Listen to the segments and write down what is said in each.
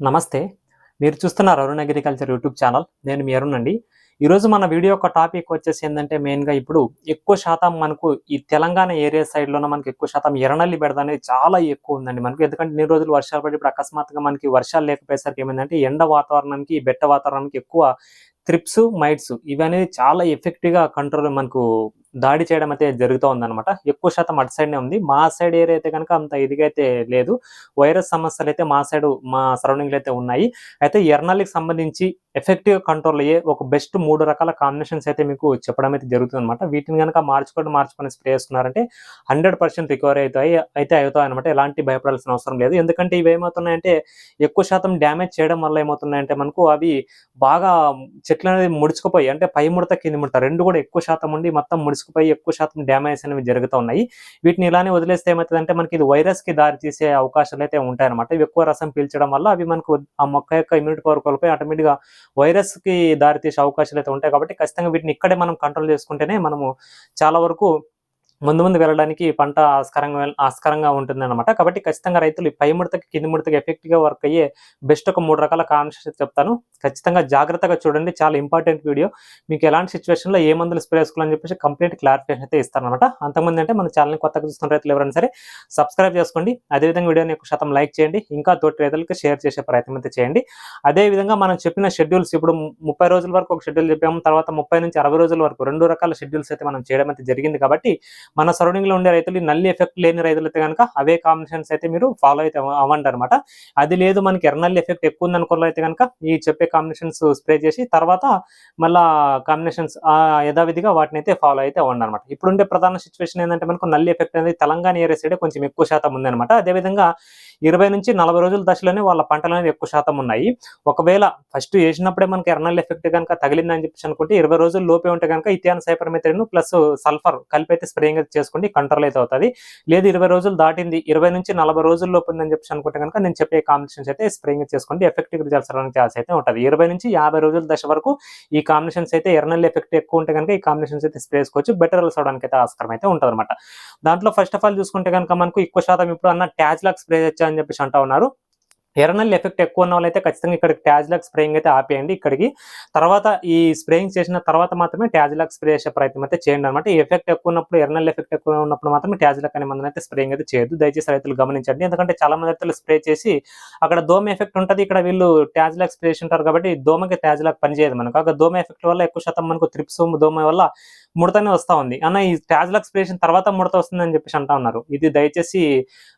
నమస్తే. మీరు చూస్తున్నారు అరుణ్ అగ్రికల్చర్ యూట్యూబ్ ఛానల్. నేను మీ అరుణ్ అండి. ఈరోజు మన వీడియో యొక్క టాపిక్ వచ్చేసి ఏంటంటే మెయిన్గా ఇప్పుడు ఎక్కువ శాతం మనకు ఈ తెలంగాణ ఏరియా సైడ్లోనే మనకి ఎక్కువ శాతం ఎర్రనల్లి బెడద అనేది చాలా ఎక్కువ ఉందండి మనకు. ఎందుకంటే ఇన్ని రోజులు వర్షాలు పడి ఇప్పుడు అకస్మాత్తుగా మనకి వర్షాలు లేకపోయేసరికి ఏమైందంటే ఎండ వాతావరణానికి బెట్ట వాతావరణానికి ఎక్కువ త్రిప్స్ మైట్స్ ఇవి అనేది చాలా ఎఫెక్టివ్గా కంట్రోల్ మనకు దాడి చేయడం అయితే జరుగుతూ ఉందన్నమాట. ఎక్కువ శాతం అటు సైడ్నే ఉంది. మా సైడ్ ఏరియా అయితే కనుక అంత ఇదిగా అయితే లేదు. వైరస్ సమస్యలు అయితే మా సైడ్ మా సరౌండింగ్లో అయితే ఉన్నాయి. అయితే ఎర్నల్లికి సంబంధించి ఎఫెక్టివ్ కంట్రోల్ అయ్యే ఒక బెస్ట్ మూడు రకాల కాంబినేషన్స్ అయితే మీకు చెప్పడం అయితే జరుగుతుంది అనమాట వీటిని కనుక మార్చుకొని మార్చుకొని స్ప్రే చేసుకున్నారంటే హండ్రెడ్ పర్సెంట్ రికవరీ అవుతాయి అయితే అవుతాయి అనమాట ఎలాంటి భయపడాల్సిన అవసరం లేదు. ఎందుకంటే ఇవి ఏమవుతున్నాయంటే ఎక్కువ శాతం డ్యామేజ్ చేయడం వల్ల ఏమవుతున్నాయంటే మనకు అవి బాగా చెట్లు అనేది ముడుచుకుపోయి అంటే పై ముడత కింది ముడత రెండు కూడా ఎక్కువ శాతం ఉండి మొత్తం ముడుచుకుపోయి ఎక్కువ శాతం డ్యామేజ్ అనేవి జరుగుతూ ఉన్నాయి. వీటిని ఇలానే వదిలేస్తే ఏమవుతుందంటే మనకి ఇది వైరస్కి దారి తీసే అవకాశాలు అయితే ఉంటాయన్నమాట. ఇవి ఎక్కువ రసం పీల్చడం వల్ల అవి మనకు ఆ మొక్క యొక్క ఇమ్యూనిటీ పవర్ కోల్పోయి ఆటోమేటిక్గా వైరస్కి వైరస్కి అవకాశాలు అయితే ఉంటాయి కాబట్టి ఖచ్చితంగా వీటిని ఇక్కడే మనం కంట్రోల్ చేసుకుంటేనే మనము చాలా వరకు ముందు ముందు వెళ్ళడానికి పంట ఆస్కారంగా ఆస్కారంగా ఉంటుంది అనమాట కాబట్టి ఖచ్చితంగా రైతులు ఈ పై ముడతకి కింది ముడతకి ఎఫెక్ట్గా వర్క్ అయ్యే బెస్ట్ ఒక మూడు రకాల కాన్సెప్ట్ చెప్తాను. ఖచ్చితంగా జాగ్రత్తగా చూడండి. చాలా ఇంపార్టెంట్ వీడియో మీకు ఎలాంటి సిచ్యువేషన్లో ఏ మందులు స్ప్రే చేసుకోవాలని చెప్పేసి కంప్లీట్ క్లారిఫికేషన్ అయితే ఇస్తాను అనమాట అంతకుముందు అంటే మన ఛానల్ కొత్తగా చూస్తున్న రైతులు ఎవరైనా సరే సబ్స్క్రైబ్ చేసుకోండి. అదేవిధంగా వీడియోని ఎక్కువ శాతం లైక్ చేయండి. ఇంకా తోటి రైతులకు షేర్ చేసే ప్రయత్నం అయితే చేయండి. అదే విధంగా మనం చెప్పిన షెడ్యూల్స్ ఇప్పుడు ముప్పై రోజుల వరకు ఒక షెడ్యూల్ చెప్పాము. తర్వాత ముప్పై నుంచి అరవై రోజుల వరకు రెండు రకాల షెడ్యూల్స్ అయితే మనం చేయడం అయితే జరిగింది కాబట్టి మన సరౌండింగ్లో ఉండే రైతులు నల్లి ఎఫెక్ట్ లేని రైతులు అయితే కనుక అవే కాంబినేషన్స్ అయితే మీరు ఫాలో అయితే అవ్వండి అనమాట అది లేదు మనకి ఎర్నల్ ఎఫెక్ట్ ఎక్కువ ఉంది అనుకున్న అయితే కనుక ఈ చెప్పే కాంబినేషన్స్ స్ప్రే చేసి తర్వాత మళ్ళా కాంబినేషన్స్ యథావిధిగా వాటిని అయితే ఫాలో అయితే అవ్వండి అనమాట ఇప్పుడుండే ప్రధాన సిచ్యువేషన్ ఏంటంటే మనకు నల్లి ఎఫెక్ట్ అనేది తెలంగాణ ఏరియా సైడ్ కొంచెం ఎక్కువ శాతం ఉంది అనమాట అదేవిధంగా ఇరవై నుంచి నలభై రోజుల దశలోనే వాళ్ళ పంటలు అనేవి ఎక్కువ శాతం ఉన్నాయి. ఒకవేళ ఫస్ట్ వేసినప్పుడే మనకి ఎర్నల్ ఎఫెక్ట్ కనుక తగిలిందని చెప్పేసి అనుకుంటే ఇరవై రోజులు లోపే ఉంటే కనుక ఇథియాన్ సైపర్మెథ్రిన్ ప్లస్ సల్ఫర్ కలిపి అయితే స్ప్రేయింగ్ అయితే చేసుకోండి కంట్రోల్ అయితే అవుతుంది. లేదు ఇరవై రోజులు దాటింది ఇరవై నుంచి నలభై రోజుల లోపు ఉందని చెప్పేసి అనుకుంటే కనుక నేను చెప్పే కాంబినేషన్స్ అయితే స్ప్రేయింగ్ చేసుకోండి ఎఫెక్టివ్ రిజల్ట్స్ రావడానికి ఛాన్స్ అయితే ఉంటుంది. ఇరవై నుంచి యాభై రోజుల దశ వరకు ఈ కాంబినేషన్స్ అయితే ఎర్నల్ ఎఫెక్ట్ ఎక్కువ ఉంటే కనుక ఈ కాంబినేషన్స్ అయితే స్ప్రే చేసుకోవచ్చు. బెటర్ రిజల్ట్స్ అవడానికి అయితే ఆస్కారం అయితే ఉంటుంది అనమాట దాంట్లో ఫస్ట్ ఆఫ్ ఆల్ చూసుకుంటే కనుక మనకు ఎక్కువ శాతం ఇప్పుడు అన్న ట్యాజ్ లాక్ స్ప్రే అని చెప్పేసి అంటా ఉన్నారు. ఎర్నల్ ఎఫెక్ట్ ఎక్కువ ఉన్న వాళ్ళైతే ఖచ్చితంగా ఇక్కడ ట్యాజ్లాక్ స్ప్రేయింగ్ అయితే ఆపేయండి ఇక్కడికి. తర్వాత ఈ స్ప్రేయింగ్ చేసిన తర్వాత మాత్రమే ట్యాజ్లాక్ స్ప్రే చేసే ప్రయత్నం అయితే చేయండి అనమాట ఈ ఎఫెక్ట్ ఎక్కువ ఉన్నప్పుడు ఎర్నల్ ఎఫెక్ట్ ఎక్కువ ఉన్నప్పుడు మాత్రమే ట్యాజ్లాక్ అనే మందుని అయితే స్ప్రేయింగ్ అయితే చేయొద్దు. దయచేసి రైతులు గమనించండి. ఎందుకంటే చాలా మంది రైతులు స్ప్రే చేసి అక్కడ దోమ ఎఫెక్ట్ ఉంటుంది. ఇక్కడ వీళ్ళు ట్యాజ్లాక్ స్ప్రే చేసి ఉంటారు కాబట్టి దోమకి ట్యాజ్లాక్ పనిచేయదు మనకు. అక్కడ దోమ ఎఫెక్ట్ వల్ల ఎక్కువ శాతం మనకు త్రిప్స్ దోమ వల్ల ముడతనే వస్తా ఉంది. అన్న ఈ ట్యాజ్లాక్ స్ప్రే చేసిన తర్వాత ముడత వస్తుందని చెప్పేసి అంటా ఉన్నారు. ఇది దయచేసి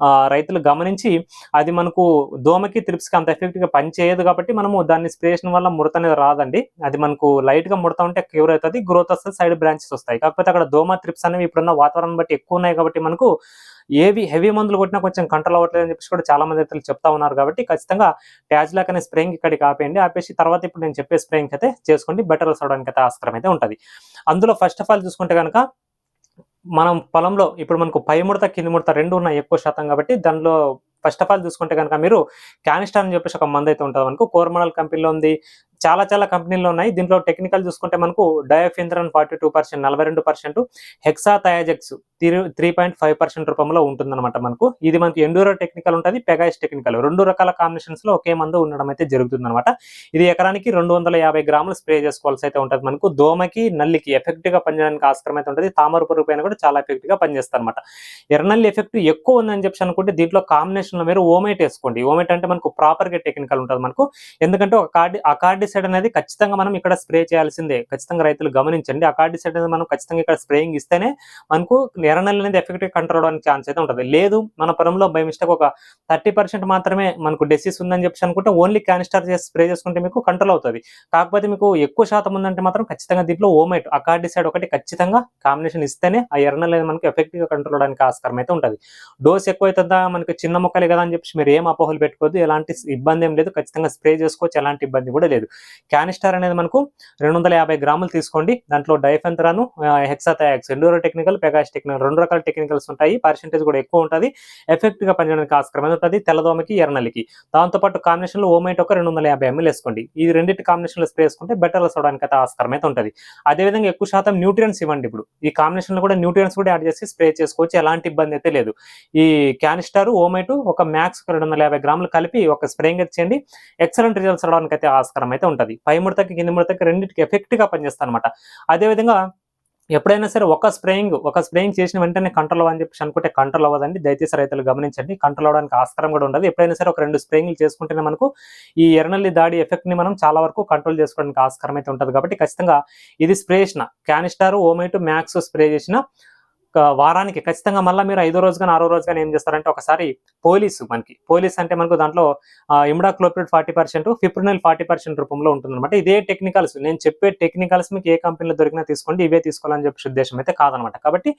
ఆ, రైతులు గమనించి అది మనకు దోమకి త్రిప్స్కి అంత ఎఫెక్ట్గా పనిచేయదు కాబట్టి మనము దాన్ని స్ప్రేషన్ వల్ల ముడత అనేది రాదండి. అది మనకు లైట్గా ముడత ఉంటే క్యూర్ అవుతుంది గ్రోత్ వస్తుంది సైడ్ బ్రాంచెస్ వస్తాయి. కాకపోతే అక్కడ దోమ త్రిప్స్ అనేవి ఇప్పుడున్న వాతావరణం బట్టి ఎక్కువ ఉన్నాయి కాబట్టి మనకు ఏవి హెవీ మందులు కొట్టినా కొంచెం కంట్రోల్ అవ్వట్లేదు అని చెప్పేసి కూడా చాలా మంది రైతులు చెప్తా ఉన్నారు కాబట్టి ఖచ్చితంగా ట్యాజ్లాక్ అనే స్ప్రేయింగ్ ఇక్కడికి ఆపేయండి. ఆపేసి తర్వాత ఇప్పుడు నేను చెప్పే స్ప్రేయింగ్ అయితే చేసుకోండి. బెటర్ అవడానికి అయితే ఆస్కారం అయితే ఉంటుంది. అందులో ఫస్ట్ ఆఫ్ ఆల్ చూసుకుంటే కనుక మనం పొలంలో ఇప్పుడు మనకు పై ముడత కింది ముడత రెండు ఉన్నాయి ఎక్కువ శాతం కాబట్టి దానిలో ఫస్ట్ ఆఫ్ ఆల్ చూసుకుంటే కనుక మీరు క్యానిస్టార్ అని చెప్పేసి ఒక మందు అయితే ఉంటుంది. మనకు కోరమడల్ కంపెనీలో ఉంది. చాలా చాలా కంపెనీలు ఉన్నాయి. దీంట్లో టెక్నికల్ చూసుకుంటే మనకు డయోఫింద్రన్ ఫార్టీ టూ పర్సెంట్ నలభై రెండు percent hexythiazox three point five percent రూపంలో ఉంటుందన్నమాట మనకు. ఇది మనకి ఎండూరో టెక్నికల్ ఉంటుంది పెగాయిస్ టెక్నికల్ రెండు రకాల కాంబినేషన్స్లో ఒకే మందు ఉండడం అయితే జరుగుతుంది అనమాట ఇది ఎకరానికి రెండు వందల యాభై గ్రాములు స్ప్రే చేసుకోవాల్సి అయితే ఉంటుంది మనకు. దోమకి నల్లికి ఎఫెక్ట్గా పనిచేయడానికి ఆస్కారం అయితే ఉంటుంది. తామర పురుగు పైన కూడా చాలా ఎఫెక్ట్గా పనిచేస్తారు అనమాట ఎర్రనల్లి ఎఫెక్ట్ ఎక్కువ ఉందని చెప్పి అనుకుంటే దీంట్లో కాంబినేషన్లో మీరు ఓమైట్ వేసుకోండి. ఓమైట్ అంటే మనకు ప్రాపర్గా టెక్నికల్ ఉంటుంది మనకు. ఎందుకంటే ఒక కార్డి అకార్డిసైడ్ అనేది ఖచ్చితంగా మనం ఇక్కడ స్ప్రే చేయాల్సిందే. ఖచ్చితంగా రైతులు గమనించండి. అకార్డిసైడ్ అనేది మనం ఖచ్చితంగా ఇక్కడ స్ప్రేయింగ్ ఇస్తేనే మనకు ఎర్రనల్ అనేది ఎఫెక్టివ్ కంట్రోల్ అవడానికి ఛాన్స్ అయితే ఉంటుంది. లేదు మన పొలంలో బై మిస్టేక్ ఒక థర్టీ పర్సెంట్ మాత్రమే మనకు డెసిస్ ఉందని చెప్పి అనుకుంటే ఓన్లీ క్యానిస్టర్ చేసి స్ప్రే చేసుకుంటే మీకు కంట్రోల్ అవుతుంది. కాకపోతే మీకు ఎక్కువ శాతం ఉందంటే మాత్రం ఖచ్చితంగా దీంట్లో ఓమైట్ అకార్డిసైడ్ ఒకటి ఖచ్చితంగా కాంబినేషన్ ఇస్తేనే ఆ ఎర్రనల్ అనేది మనకు ఎఫెక్టివ్గా కంట్రోల్ అవడానికి ఆస్కారం అయితే ఉంటుంది. డోస్ ఎక్కువ అవుతుందా మనకి చిన్న మొక్కలే కదా అని చెప్పి మీరు ఏం అపోహలు పెట్టుకోవద్దు. ఎలాంటి ఇబ్బంది ఏం లేదు. ఖచ్చితంగా స్ప్రే చేసుకోవచ్చు. ఎలాంటి ఇబ్బంది కూడా లేదు. క్యానిస్టర్ అనేది మనకు రెండు వందల యాభై గ్రాములు తీసుకోండి. దాంట్లో డైఫెంతరాను హెక్సాథయాక్స్ ఎండూరో టెక్నికల్ పెగాస్ టెక్నికల్ రెండు రకాల టెక్నికల్స్ ఉంటాయి. పర్సెంటేజ్ కూడా ఎక్కువ ఉంటుంది. ఎఫెక్ట్గా పనిచేయడానికి ఆస్కారం అనేది ఉంటుంది. తెల్లదోమకి ఎర్రనల్లికి. దాంతోపాటు కాంబినేషన్లో ఓమైట్ ఒక రెండు వందల యాభై ఎంఎల్ వేసుకోండి. ఈ రెండింటి కాంబినేషన్లో స్ప్రే చేసుకుంటే బెటర్ అవడానికి అయితే ఆస్కారం అయితే ఉంటుంది. అదేవిధంగా ఎక్కువ శాతం న్యూట్రియన్స్ ఇవ్వండి ఇప్పుడు. ఈ కాంబినేషన్లో కూడా న్యూట్రియన్స్ కూడా యాడ్ చేసి స్ప్రే చేసుకోవచ్చు. ఎలాంటి ఇబ్బంది అయితే లేదు. ఈ క్యానిస్టార్ ఓమైట్ ఒక మ్యాక్స్ రెండు వందల యాభై గ్రాములు కలిపి ఒక స్ప్రేయింగ్ చేయండి. ఎక్సలెంట్ రిజల్ట్స్ రావడానికి అయితే ఆస్కారం అయితే ఉంటుంది. పై ముడతకి కింది ముడతకి రెండింటికి ఎఫెక్ట్గా అనమాట అదేవిధంగా ఎప్పుడైనా సరే ఒక స్ప్రేయింగ్ ఒక స్ప్రేయింగ్ చేసిన వెంటనే కంట్రోల్ అవ్వని చెప్పేసి అనుకుంటే కంట్రోల్ అవ్వదండి. దయచేసి రైతులు గమనించండి. కంట్రోల్ అవ్వడానికి ఆస్కారం కూడా ఉండదు. ఎప్పుడైనా సరే ఒక రెండు స్ప్రేయింగ్లు చేసుకుంటేనే మనకు ఈ ఎర్రనల్లి దాడి ఎఫెక్ట్ని మనం చాలా వరకు కంట్రోల్ చేసుకోవడానికి ఆస్కారం అయితే ఉంటుంది. కాబట్టి ఖచ్చితంగా ఇది స్ప్రే చేసిన క్యానిస్టార్ ఓమైటు మ్యాక్స్ స్ప్రే చేసిన వారానికి ఖచ్చితంగా మళ్ళీ మీరు ఐదో రోజు కానీ ఆరో రోజు కానీ ఏం చేస్తారంటే ఒకసారి పోలీసు మనకి పోలీస్ అంటే మనకు దాంట్లో imidacloprid forty percent fipronil forty percent రూపంలో ఉంటుంది అనమాట ఇదే టెక్నికల్స్ నేను చెప్పే టెక్నికల్స్ మీకు ఏ కంపెనీలో దొరికినా తీసుకోండి ఇవే తీసుకోవాలని చెప్పి ఉద్దేశం అయితే కాదనమాట కాబట్టి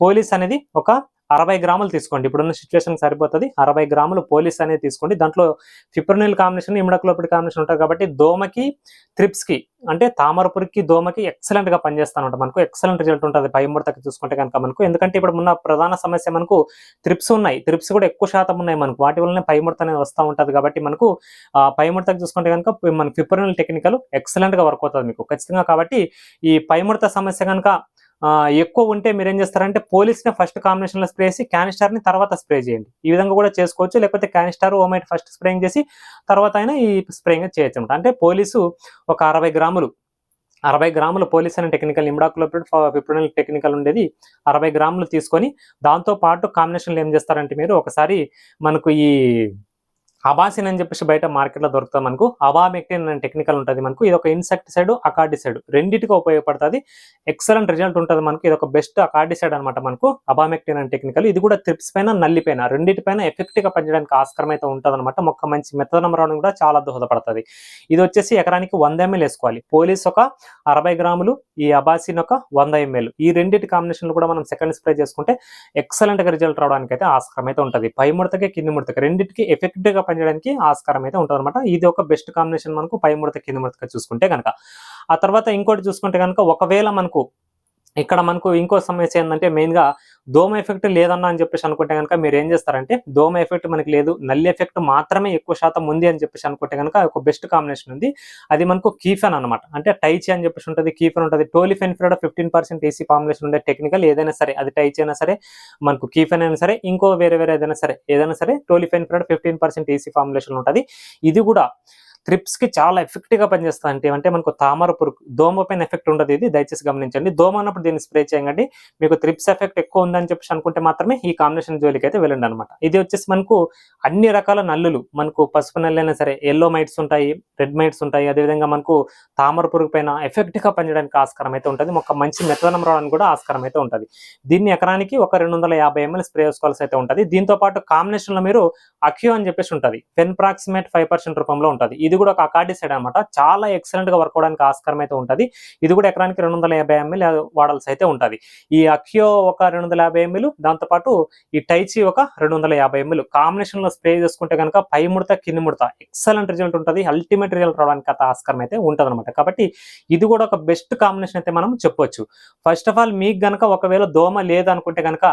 పోలీస్ అనేది ఒక అరవై గ్రాములు తీసుకోండి. ఇప్పుడున్న సిచ్యువేషన్ సరిపోతుంది. అరవై గ్రాములు పోలీస్ అనేది తీసుకోండి. దాంట్లో ఫిప్రనిల్ కాంబినేషన్ ఇమ్డక్లోపిడ్ కాంబినేషన్ ఉంటుంది కాబట్టి దోమకి త్రిప్స్కి అంటే తామరపురికి దోమకి ఎక్సలెంట్గా గా పనిచేస్తాను మనకు. ఎక్సలెంట్ రిజల్ట్ ఉంటుంది. పైముడతకి చూసుకుంటే కనుక మనకు. ఎందుకంటే ఇప్పుడు ఉన్న ప్రధాన సమస్య మనకు త్రిప్స్ ఉన్నాయి. త్రిప్స్ కూడా ఎక్కువ శాతం ఉన్నాయి మనకు. వాటి వల్లనే పైముడత అనేది వస్తూ ఉంటుంది కాబట్టి మనకు పైముడతకి చూసుకుంటే కనుక మన ఫిప్రనిల్ టెక్నికల్ ఎక్సలెంట్గా వర్క్ అవుతుంది మీకు. ఖచ్చితంగా కాబట్టి ఈ పైముడత సమస్య కనుక ఎక్కువ ఉంటే మీరు ఏం చేస్తారంటే పోలీస్ని ఫస్ట్ కాంబినేషన్లో స్ప్రే చేసి క్యానిస్టార్ని తర్వాత స్ప్రే చేయండి. ఈ విధంగా కూడా చేసుకోవచ్చు. లేకపోతే క్యానిస్టార్ ఓమైట్ ఫస్ట్ స్ప్రేయింగ్ చేసి తర్వాత అయినా ఈ స్ప్రేయింగ్ చేయొచ్చు అనమాట. అంటే పోలీసు ఒక అరవై గ్రాములు అరవై గ్రాములు పోలీస్ అనే టెక్నికల్ నిమ్డాకులో ఫిప్రోనల్ టెక్నికల్ ఉండేది. అరవై గ్రాములు తీసుకొని దాంతో పాటు కాంబినేషన్లు ఏం చేస్తారంటే మీరు ఒకసారి మనకు ఈ అబాసిన్ అని చెప్పేసి బయట మార్కెట్లో దొరుకుతుంది మనకు. అబామెక్టిన్ అనే టెక్నికల్ ఉంటుంది మనకు. ఇది ఒక ఇన్సెక్టిసైడ్ అకార్డిసైడ్ రెండింటికి ఉపయోగపడుతుంది. ఎక్సలెంట్ రిజల్ట్ ఉంటుంది మనకు. ఇది ఒక బెస్ట్ అకార్డిసైడ్ అనమాట మనకు. అబామెక్టిన్ అనే టెక్నికల్ ఇది కూడా త్రిప్స్ పైన నల్లి పైన. రెండింటిపైన పైన ఎఫెక్ట్గా పనిచేయడానికి ఆస్కారం అయితే ఉంటుంది అనమాట మొక్క మంచి మెత్తదనం రావడం కూడా చాలా దోహదపడుతుంది. ఇది వచ్చేసి ఎకరానికి వంద ఎంఎల్ వేసుకోవాలి. పోలీస్ ఒక అరవై గ్రాములు ఈ అబాసిన్ ఒక వంద ఎంఎల్. ఈ రెండింటి కాంబినేషన్ కూడా మనం సెకండ్ స్ప్రే చేసుకుంటే ఎక్సలెంట్గా రిజల్ట్ రావడానికి అయితే ఆస్కారం అయితే ఉంటుంది. పై ముడతకి కింది ముడతకి. రెండింటికి ఎఫెక్ట్గా పనిచేయడానికి ఆస్కారం అయితే ఉంటుంది అనమాట ఇది ఒక బెస్ట్ కాంబినేషన్ మనకు పై ముడత కింద ముడత చూసుకుంటే కనుక ఆ తర్వాత ఇంకోటి చూసుకుంటే కనుక ఒకవేళ మనకు ఇక్కడ మనకు ఇంకో సమస్య ఏంటంటే మెయిన్గా దోమ ఎఫెక్ట్ లేదన్నా అని చెప్పేసి అనుకుంటే కనుక మీరు ఏం చేస్తారంటే దోమ ఎఫెక్ట్ మనకి లేదు నల్లి ఎఫెక్ట్ మాత్రమే ఎక్కువ శాతం ఉంది అని చెప్పేసి అనుకుంటే కనుక ఒక బెస్ట్ కాంబినేషన్ ఉంది. అది మనకు కీఫెన్ అనమాట అంటే టైచి అని చెప్పేసి ఉంటుంది కీఫెన్ ఉంటుంది. Tolfenpyrad fifteen percent EC formulation ఉండే టెక్నికల్ ఏదైనా సరే అది టైచి అయినా సరే మనకు కీఫెన్ అయినా సరే ఇంకో వేరే వేరే ఏదైనా సరే ఏదైనా సరే tolfenpyrad fifteen percent EC formulation ఉంటుంది. ఇది కూడా కి చాలా ఎఫెక్ట్గా పనిచేస్తుంది అంటే అంటే మనకు తామర పురుగు దోమ పైన ఎఫెక్ట్ ఉండదు ఇది దయచేసి గమనించండి. దోమ అన్నప్పుడు దీన్ని స్ప్రే చేయండి. మీకు త్రిప్స్ ఎఫెక్ట్ ఎక్కువ ఉందని చెప్పేసి అనుకుంటే మాత్రమే ఈ కాంబినేషన్ జోలికి అయితే వెళ్ళండి అనమాట ఇది వచ్చేసి మనకు అన్ని రకాల నల్లులు మనకు పసుపు నల్లు సరే ఎల్లో మైట్స్ ఉంటాయి రెడ్ మైట్స్ ఉంటాయి అదేవిధంగా మనకు తామర పురుగు పైన ఎఫెక్ట్గా పనిచేయడానికి ఆస్కారం అయితే ఉంటుంది. ఒక మంచి మెత్తనం రావడానికి కూడా ఆస్కారం అయితే ఉంటుంది. దీన్ని ఎకరానికి ఒక రెండు వందల యాభై ఎంఎల్ స్ప్రే చేసుకోవాల్సి అయితే ఉంటుంది. దీంతో పాటు కాంబినేషన్లో మీరు అక్యూ అని చెప్పేసి ఉంటుంది. పెన్ప్రాక్సిమేట్ ఫైవ్ పర్సెంట్ రూపంలో ఉంటుంది. ఇది కూడా ఒక అకార్డిసైడ్ అనమాట చాలా ఎక్సలెంట్గా వర్క్ అవడానికి ఆస్కారం అయితే ఉంటుంది. ఇది కూడా ఎకరానికి రెండు వందల యాభై ఎంఎల్ వాడాల్సి అయితే ఉంటుంది. ఈ అక్యో ఒక రెండు వందల యాభై ఎంఎల్ దాంతోపాటు ఈ టైచి ఒక రెండు వందల యాభై ఎంఎల్. కాంబినేషన్లో స్ప్రే చేసుకుంటే కనుక పై ముడత కింది ముడత ఎక్సలెంట్ రిజల్ట్ ఉంటుంది. అల్టిమేట్ రిజల్ట్ రావడానికి అయితే ఆస్కారం అయితే ఉంటుంది అనమాట కాబట్టి ఇది కూడా ఒక బెస్ట్ కాంబినేషన్ అయితే మనం చెప్పొచ్చు. ఫస్ట్ ఆఫ్ ఆల్ మీకు గనక ఒకవేళ దోమ లేదనుకుంటే కనుక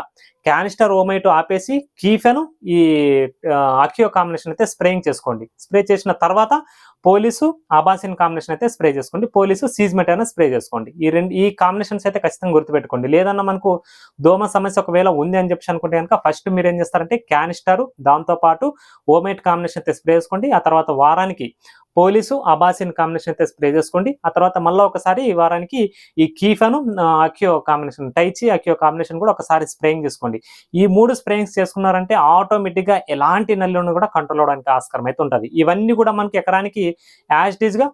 క్యానిస్టర్ ఓమైటో ఆపేసి కీఫెను ఈ అక్యో కాంబినేషన్ అయితే స్ప్రేయింగ్ చేసుకోండి. స్ప్రే చేసిన తర్వాత పోలీసు ఆబాసిన్ కాంబినేషన్ అయితే స్ప్రే చేసుకోండి. పోలీసు సీజ్మెట్ అయినా స్ప్రే చేసుకోండి. ఈ రెండు ఈ కాంబినేషన్స్ అయితే ఖచ్చితంగా గుర్తుపెట్టుకోండి. లేదన్నా మనకు దోమ సమస్య ఒకవేళ ఉంది అని చెప్పి అనుకుంటే కనుక ఫస్ట్ మీరు ఏం చేస్తారంటే క్యానిస్టారు దాంతోపాటు ఓమేట్ కాంబినేషన్ అయితే స్ప్రే చేసుకోండి. ఆ తర్వాత వారానికి పోలీసు అబాసిన్ కాంబినేషన్ అయితే స్ప్రే చేసుకోండి. ఆ తర్వాత మళ్ళీ ఒకసారి ఈ వారానికి ఈ కీఫను అక్యో కాంబినేషన్ టైచి అక్యో కాంబినేషన్ కూడా ఒకసారి స్ప్రేయింగ్ చేసుకోండి. ఈ మూడు స్ప్రేయింగ్స్ చేసుకున్నారంటే ఆటోమేటిక్గా ఎలాంటి నల్లును కూడా కంట్రోల్ అవడానికి ఆస్కారం అయితే ఉంటుంది. ఇవన్నీ కూడా మనకి ఎకరానికి యాజ్గా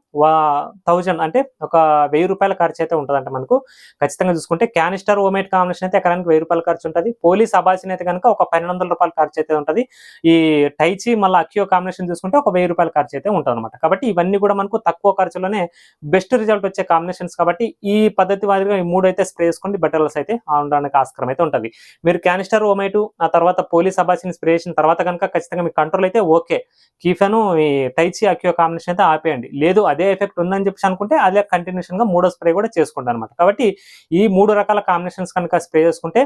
థౌజండ్ అంటే ఒక వెయ్యి రూపాయల ఖర్చు అయితే ఉంటుందంట మనకు. ఖచ్చితంగా చూసుకుంటే క్యానిస్టర్ ఓమేట్ కాంబినేషన్ అయితే ఎకరానికి వెయ్యి రూపాయల ఖర్చు ఉంటుంది. పోలీస్ అబాసిన్ అయితే కనుక ఒక పన్నెండు వందల రూపాయల ఖర్చు అయితే ఉంటుంది. ఈ టైచి మళ్ళీ అక్యో కాంబినేషన్ చూసుకుంటే ఒక వెయ్యి రూపాయల ఖర్చు అయితే ఉంటుంది అనమాట కాబట్టి ఇవన్నీ కూడా మనకు తక్కువ ఖర్చులోనే బెస్ట్ రిజల్ట్ వచ్చే కాంబినేషన్స్ కాబట్టి ఈ పద్ధతి వారిగా ఈ మూడు అయితే స్ప్రే చేసుకోండి బెటర్లెస్ అయితే ఉండడానికి ఆస్కారం అయితే ఉంటుంది. మీరు క్యానిస్టర్ ఓమైటు ఆ తర్వాత పోలీస్ అబాసిని స్ప్రే చేసిన తర్వాత కనుక ఖచ్చితంగా మీ కంట్రోల్ అయితే ఓకే. కీఫెను ఈ టైచి అక్యో కాంబినేషన్ అయితే ఆపేయండి. లేదు అదే ఎఫెక్ట్ ఉందని చెప్పి అనుకుంటే అదే కంటిన్యూషన్గా మూడో స్ప్రే కూడా చేసుకుంటాను అనమాట కాబట్టి ఈ మూడు రకాల కాంబినేషన్స్ కనుక స్ప్రే చేసుకుంటే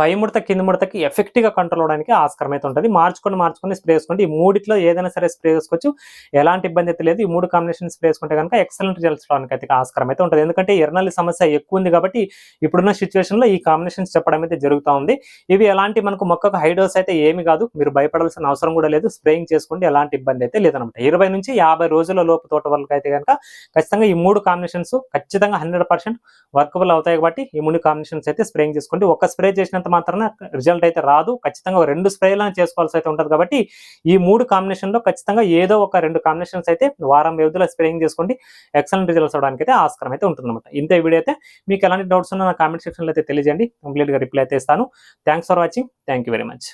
పై ముడత కింద ముడతకి ఎఫెక్టివ్గా కంట్రోల్ అవడానికి ఆస్కారం అయితే ఉంటుంది. మార్చుకొని మార్చుకొని స్ప్రే చేసుకోండి ఈ మూడిట్లో ఏదైనా సరే స్ప్రే చేసుకోవచ్చు ఎలాంటి ఇబ్బంది అయితే లేదు. ఈ మూడు కాంబినేషన్ స్ప్రే చేసుకుంటే కనుక ఎక్సలెంట్ రిజల్ట్స్ రావడానికి అయితే ఆస్కారం అయితే ఉంటుంది. ఎందుకంటే ఎర్నల్లి సమస్య ఎక్కువ ఉంది కాబట్టి ఇప్పుడున్న సిచ్యువేషన్లో ఈ కాంబినేషన్స్ చెప్పడం అయితే జరుగుతూ ఉంది. ఇవి ఎలాంటి మనకు మొక్కకు హైడోస్ అయితే ఏమి కాదు. మీరు భయపడాల్సిన అవసరం కూడా లేదు. స్ప్రేయింగ్ చేసుకోండి. ఎలాంటి ఇబ్బంది అయితే లేదనమాట ఇరవై నుంచి యాభై రోజుల లోపు తోట వాళ్ళకి అయితే కనుక ఖచ్చితంగా ఈ మూడు కాంబినేషన్స్ ఖచ్చితంగా హండ్రెడ్ పర్సెంట్ వర్కబుల్ అవుతాయి కాబట్టి ఈ మూడు కాంబినేషన్స్ అయితే స్ప్రేయింగ్ చేసుకోండి. ఒక స్ప్రే చేసిన చేసినంత మాత్రాన రిజల్ట్ అయితే రాదు. ఖచ్చితంగా రెండు స్ప్రేలను చేసుకోవాల్సి అయితే ఉంటుంది కాబట్టి ఈ మూడు కాంబినేషన్లో ఖచ్చితంగా ఏదో ఒక రెండు కాంబినేషన్స్ అయితే వారం వ్యవధిలో స్ప్రేయింగ్ చేసుకోండి. ఎక్సలెంట్ రిజల్ట్స్ అవడానికి అయితే ఆస్కారం అయితే ఉంటుందన్నమాట. ఇంతే వీడియో అయితే మీకు ఎలాంటి డౌట్స్ ఉన్నా నా కామెంట్ సెక్షన్లో అయితే తెలియజేయండి. కంప్లీట్గా రిప్లై అయితే ఇస్తాను. Thanks for watching thank you very much